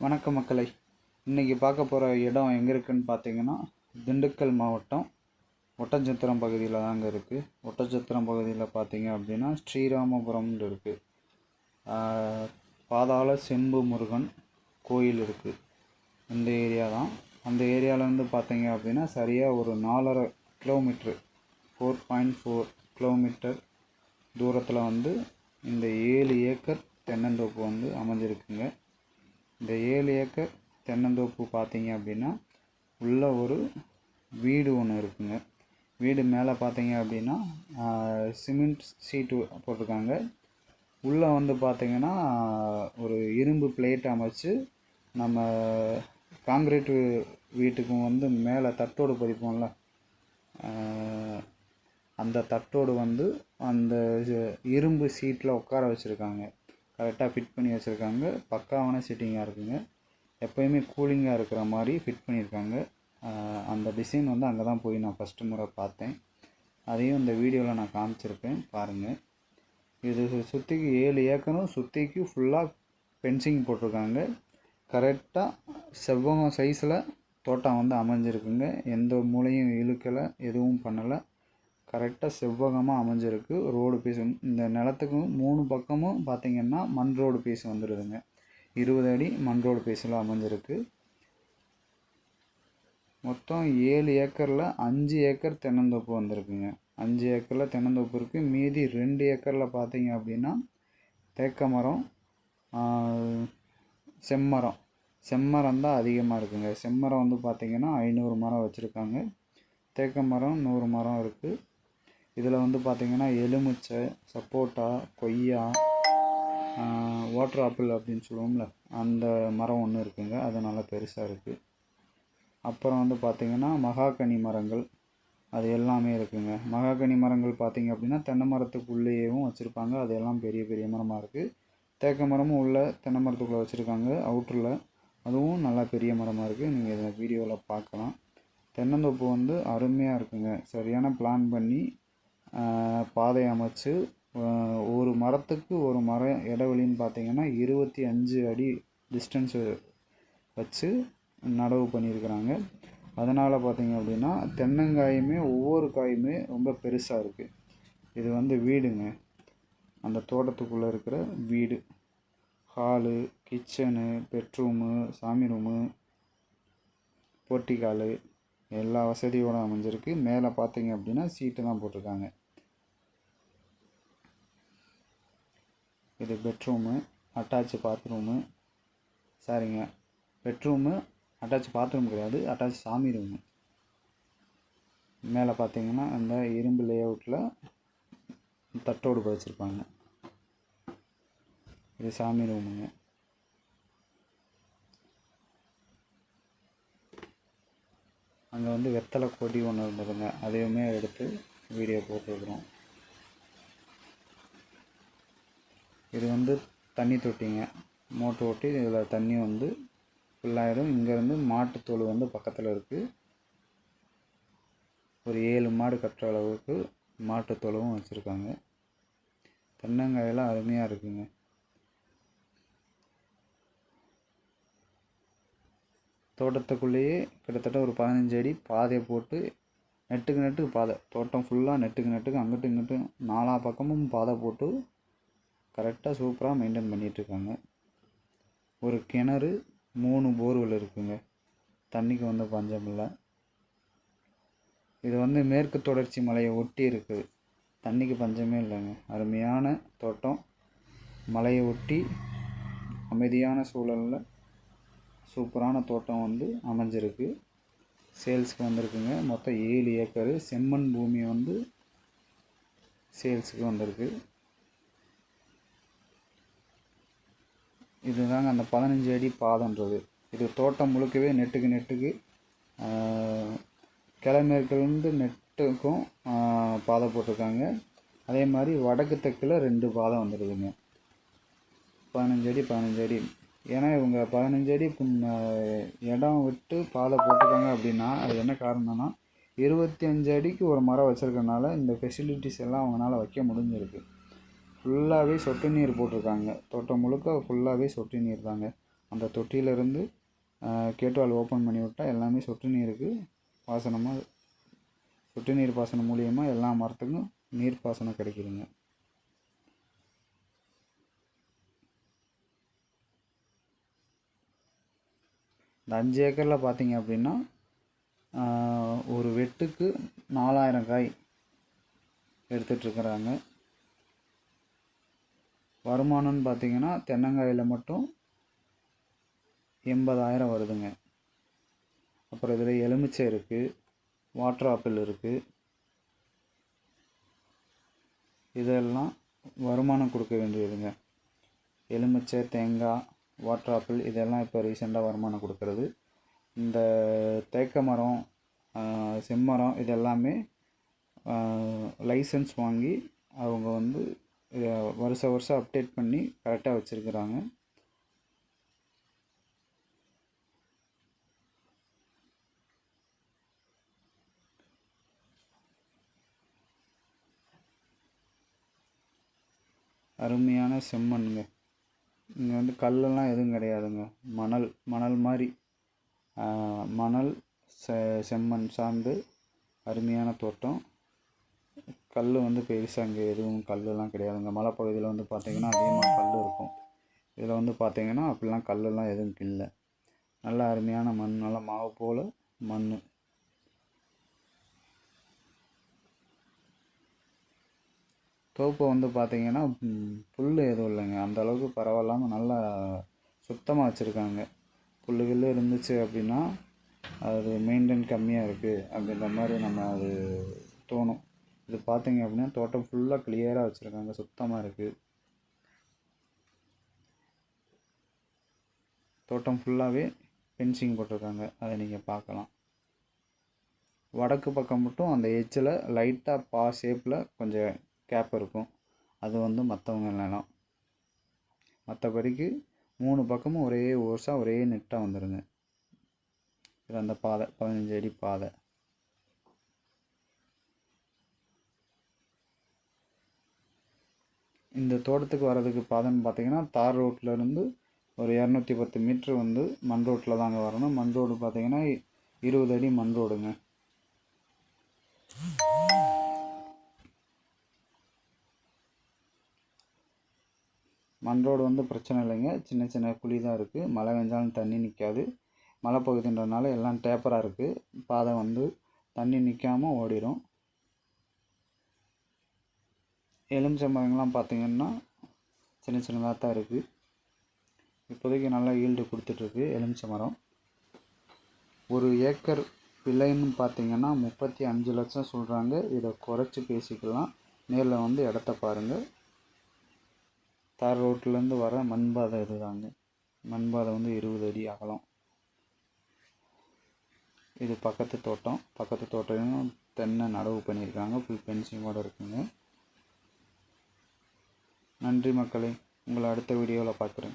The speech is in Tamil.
வணக்க மக்களை. இன்றைக்கி பார்க்க போகிற இடம் எங்கே இருக்குன்னு பார்த்தீங்கன்னா திண்டுக்கல் மாவட்டம் ஒட்டஞ்சத்திரம் பகுதியில் தாங்க இருக்குது ஒட்டஞ்சத்திரம் பகுதியில் பார்த்தீங்க அப்படின்னா ஸ்ரீராமபுரம்னு இருக்குது பாதாள செம்பு முருகன் கோயில் இருக்குது இந்த ஏரியா தான். அந்த ஏரியாவிலேருந்து பார்த்தீங்க அப்படின்னா சரியாக ஒரு நாலரை kilometre four point four kilometre தூரத்தில் வந்து இந்த ஏழு ஏக்கர் தென்னந்தோப்பு வந்து அமைஞ்சிருக்குங்க. இந்த ஏழு ஏக்கர் தென்னந்தோப்பு பார்த்தீங்க அப்படின்னா உள்ள ஒரு வீடு ஒன்று இருக்குங்க. வீடு மேலே பார்த்தீங்க அப்படின்னா சிமெண்ட் சீட்டு போட்டிருக்காங்க. உள்ளே வந்து பார்த்தீங்கன்னா ஒரு இரும்பு பிளேட் அமைச்சு நம்ம காங்கிரீட் வீட்டுக்கும் வந்து மேலே தட்டோடு பதிப்போம்ல. அந்த தட்டோடு வந்து அந்த இரும்பு சீட்டில் உட்கார வச்சுருக்காங்க. கரெக்டாக ஃபிட் பண்ணி வச்சுருக்காங்க. பக்காவான சிட்டிங்காக இருக்குங்க. எப்போயுமே கூலிங்காக இருக்கிற மாதிரி ஃபிட் பண்ணியிருக்காங்க. அந்த டிசைன் வந்து அங்கே தான் போய் நான் ஃபஸ்ட்டு முறை பார்த்தேன். அதையும் இந்த வீடியோவில் நான் காமிச்சிருப்பேன். பாருங்கள் இது சுற்றிக்கு ஏழு ஏக்கரும் சுற்றிக்கு ஃபுல்லாக ஃபென்சிங் போட்டிருக்காங்க. கரெக்டாக செவ்வகம் சைஸில் தோட்டம் வந்து அமைஞ்சிருக்குங்க. எந்த மூலையும் இழுக்கலை எதுவும் பண்ணலை. கரெக்டாக செவ்வகமாக அமைஞ்சிருக்கு. ரோடு பீஸ் இந்த நிலத்துக்கும் மூணு பக்கமும் பார்த்திங்கன்னா மண் ரோடு பீஸ் வந்துடுதுங்க இருபது அடி மண் ரோடு பீஸில் அமைஞ்சிருக்கு. மொத்தம் ஏழு ஏக்கரில் அஞ்சு ஏக்கர் தென்னந்தோப்பு வந்திருக்குங்க. அஞ்சு ஏக்கரில் தென்னந்தோப்பு இருக்குது மீதி ரெண்டு ஏக்கரில் பார்த்தீங்க அப்படின்னா தேக்க மரம் செம்மரம். செம்மரம் தான் அதிகமாக இருக்குங்க. செம்மரம் வந்து பார்த்திங்கன்னா ஐநூறு மரம் வச்சுருக்காங்க. தேக்க மரம் நூறு மரம் இருக்குது இதில் வந்து பார்த்திங்கன்னா எலுமிச்சை சப்போட்டா கொய்யா வாட்டர் ஆப்பிள் அப்படின்னு சொல்லுவோம்ல அந்த மரம் ஒன்று இருக்குங்க. அது நல்லா பெருசாக இருக்குது அப்புறம் வந்து பார்த்தீங்கன்னா மகாகனி மரங்கள் அது எல்லாமே இருக்குங்க. மகாகனி மரங்கள் பார்த்திங்க அப்படின்னா தென்னை மரத்துக்குள்ளேயும் வச்சுருப்பாங்க. அது எல்லாம் பெரிய பெரிய மரமாக இருக்குது தேக்க மரமும் உள்ள தென்னை மரத்துக்குள்ளே வச்சுருக்காங்க. அவுட்டரில் அதுவும் நல்லா பெரிய மரமாக இருக்குது நீங்கள் இதை வீடியோவில் பார்க்கலாம். தென்னந்தோப்பு வந்து அருமையாக இருக்குங்க. சரியான பிளான் பண்ணி பாதை அமைச்சு ஒரு மரத்துக்கு ஒரு மரம் இடைவெளின்னு பார்த்தீங்கன்னா இருபத்தி அஞ்சு அடி டிஸ்டன்ஸு வச்சு நடவு பண்ணியிருக்கிறாங்க. அதனால் பார்த்தீங்க அப்படின்னா தென்னங்காயுமே ஒவ்வொரு காயுமே ரொம்ப பெருசாக இருக்குது இது வந்து வீடுங்க. அந்த தோட்டத்துக்குள்ளே இருக்கிற வீடு. ஹாலு கிச்சனு பெட்ரூமு சாமி ரூமு போர்ட்டிகாலு எல்லா வசதியோடு அமைஞ்சிருக்கு. மேலே பார்த்தீங்க அப்படின்னா சீட்டு தான் போட்டிருக்காங்க. இது பெட்ரூமு அட்டாச் பாத்ரூமு சாரிங்க. பெட்ரூமு அட்டாச் பாத்ரூம் கிடையாது. அட்டாச் சாமி ரூமு மேலே பார்த்தீங்கன்னா அந்த இரும்பு லேஅவுட்டில் தட்டோடு பதிச்சிருப்பாங்க இது சாமி ரூமுங்க அங்கே வந்து வெத்தலை கொடி ஒன்று இருந்ததுங்க. அதையுமே எடுத்து வீடியோ போட்டுருக்குறோம். இது வந்து தண்ணி தொட்டிங்க. மோட்ரு ஓட்டி இதில் தண்ணி வந்து ஃபுல்லாயிடும் இங்கேருந்து மாட்டுத்தோல் வந்து பக்கத்தில் இருக்குது ஒரு ஏழு மாடு கட்டுற அளவுக்கு மாட்டுத்தோலும் வச்சுருக்காங்க. தென்னங்காயெல்லாம் அருமையாக இருக்குங்க. தோட்டத்துக்குள்ளேயே கிட்டத்தட்ட ஒரு பதினஞ்சு அடி பாதையை போட்டு நெட்டுக்கு நெட்டுக்கு பாதை. தோட்டம் ஃபுல்லாக நெட்டுக்கு நெட்டுக்கு அங்கிட்டும் இங்கிட்டும் நாலா பக்கமும் பாதை போட்டு கரெக்டாக சூப்பராக மெயின்டைன் பண்ணிகிட்ருக்காங்க ஒரு கிணறு மூணு போர்வெல் இருக்குங்க. தண்ணிக்கு வந்து பஞ்சம் இல்லை இது வந்து மேற்கு தொடர்ச்சி மலையை ஒட்டி இருக்குது தண்ணிக்கு பஞ்சமே இல்லைங்க. அருமையான தோட்டம். மலையை ஒட்டி அமைதியான சூழலில் சூப்பரான தோட்டம் வந்து அமைஞ்சிருக்கு. சேல்ஸுக்கு வந்திருக்குங்க. மொத்தம் ஏழு ஏக்கரு. செம்மண் பூமி வந்து சேல்ஸுக்கு வந்திருக்கு. இதுதாங்க அந்த பதினஞ்சு அடி பாதன்றது இது தோட்டம் முழுக்கவே நெட்டுக்கு நெட்டுக்கு ஆஹ், நெட்டுக்கும் பாதை போட்டிருக்காங்க. அதே மாதிரி வடக்கு தெற்கில் ரெண்டு பாதை வந்துடுதுங்க பதினஞ்சு அடி பதினஞ்சு அடி. ஏன்னா இவங்க பதினஞ்சு அடி இடம் விட்டு பாதை போட்டிருக்காங்க அப்படின்னா அது என்ன காரணம்னா இருபத்தி அஞ்சு அடிக்கு ஒரு மரம் வச்சுருக்கனால இந்த ஃபெசிலிட்டிஸ் எல்லாம் அவங்களால வைக்க முடிஞ்சிருக்கு. ஃபுல்லாகவே சொட்டு நீர் போட்டிருக்காங்க. தோட்டம் முழுக்க ஃபுல்லாகவே சொட்டு நீர் தாங்க. அந்த தொட்டியிலேருந்து கேட்டுவால் ஓப்பன் பண்ணி விட்டால் எல்லாமே சொட்டு நீருக்கு பாசனமாக சொட்டு நீர் பாசனம் மூலியமாக எல்லா மரத்துக்கும் நீர் பாசனம் கிடைக்குதுங்க. இந்த அஞ்சு ஏக்கரில் பார்த்தீங்க அப்படின்னா ஒரு வெட்டுக்கு நாலாயிரம் காய் எடுத்துகிட்ருக்குறாங்க வருமானம்னு பார்த்தீங்கன்னா தென்னங்காயில் மட்டும் எண்பதாயிரம் வருதுங்க. அப்புறம் இதில் எலுமிச்சை இருக்குது வாட்டர் ஆப்பிள் இருக்குது இதெல்லாம் வருமானம் கொடுக்க வேண்டியதுங்க. எலுமிச்சை தேங்காய் வாட்டர் ஆப்பிள் இதெல்லாம் இப்போ ரீசெண்டாக வருமானம் கொடுக்கறது. இந்த தேக்க மரம் செம்மரம் இதெல்லாமே லைசன்ஸ் வாங்கி அவங்க வந்து இதை வருஷ வருஷம் அப்டேட் பண்ணி கரெக்டாக வச்சுருக்குறாங்க. அருமையான செம்மண்ணுங்க. இங்கே வந்து கல்லெல்லாம் எதுவும் கிடையாதுங்க. மணல் மணல் மாதிரி. மணல் செ செம்மண் சார்ந்து அருமையான தோட்டம். கல் வந்து பெருசாக அங்கே எதுவும் கல்லெல்லாம் கிடையாதுங்க மலைப்பகுதியில் வந்து பார்த்திங்கன்னா அதிகமாக கல் இருக்கும். இதில் வந்து பார்த்திங்கன்னா அப்படிலாம் கல்லெல்லாம் எதுவும் இல்லை நல்ல அருமையான மண் நல்ல மாவு போல் மண். தோப்பு வந்து பார்த்திங்கன்னா புல் எதுவும் இல்லைங்க. அந்த அளவுக்கு பரவாயில்லாமல் நல்லா சுத்தமாக வச்சுருக்காங்க. புல் கில்லு இருந்துச்சு அப்படின்னா அது மெயின்டைன் கம்மியாக இருக்குது அப்படின்ற மாதிரி நம்ம அது தோணும். இது பார்த்தீங்க அப்படின்னா தோட்டம் ஃபுல்லாக கிளியராக வச்சுருக்காங்க. சுத்தமாக இருக்குது தோட்டம் ஃபுல்லாகவே ஃபென்சிங் போட்டிருக்காங்க. அதை நீங்கள் பார்க்கலாம். வடக்கு பக்கம் மட்டும் அந்த எச்சில் லைட்டாக பா ஷேப்பில் கொஞ்சம் கேப் இருக்கும். அது வந்து மற்றவங்க நிலம் மற்றபடிக்கு மூணு பக்கமும் ஒரே ஓர்ஸாக ஒரே நெட்டாக வந்துடுங்க இது அந்த பாதை பதினஞ்சு அடி பாதை. இந்த தோட்டத்துக்கு வர்றதுக்கு பாதைன்னு பார்த்தீங்கன்னா தார் ரோட்லேருந்து ஒரு இரநூத்தி பத்து மீட்ரு வந்து மண் ரோட்டில் தாங்க வரணும். மண் ரோடு பார்த்தீங்கன்னா இருபது அடி மண் ரோடுங்க. மண் ரோடு வந்து பிரச்சனை இல்லைங்க. சின்ன சின்ன குழி தான் இருக்குது மழை பெஞ்சாலும் தண்ணி நிற்காது மலைப்பகுதின்றதுனால எல்லாம் டேப்பராக இருக்குது பாதை வந்து தண்ணி நிற்காம ஓடிடும் எலுமிச்சை மரங்கள்லாம் பார்த்திங்கன்னா சின்ன சின்னதாக தான் இருக்குது. இப்போதைக்கு நல்லா ஈல்டு கொடுத்துட்ருக்கு எலுமிச்சை மரம். ஒரு ஏக்கர் விலைன்னு பார்த்தீங்கன்னா முப்பத்தி அஞ்சு லட்சம் சொல்கிறாங்க இதை குறைச்சி பேசிக்கலாம். நேரில் வந்து இடத்த பாருங்கள் தார் ரோட்லேருந்து வர மண்பாதை இதுதாங்க. மண்பாதை வந்து இருபது அடி அகலம். இது பக்கத்து தோட்டம். பக்கத்து தோட்டம் தென்னை நடவு பண்ணியிருக்காங்க. ஃபுல் பென்சிங்கோடு இருக்குங்க. நன்றி மக்களே. உங்களை அடுத்த வீடியோவில் பார்க்குறேன்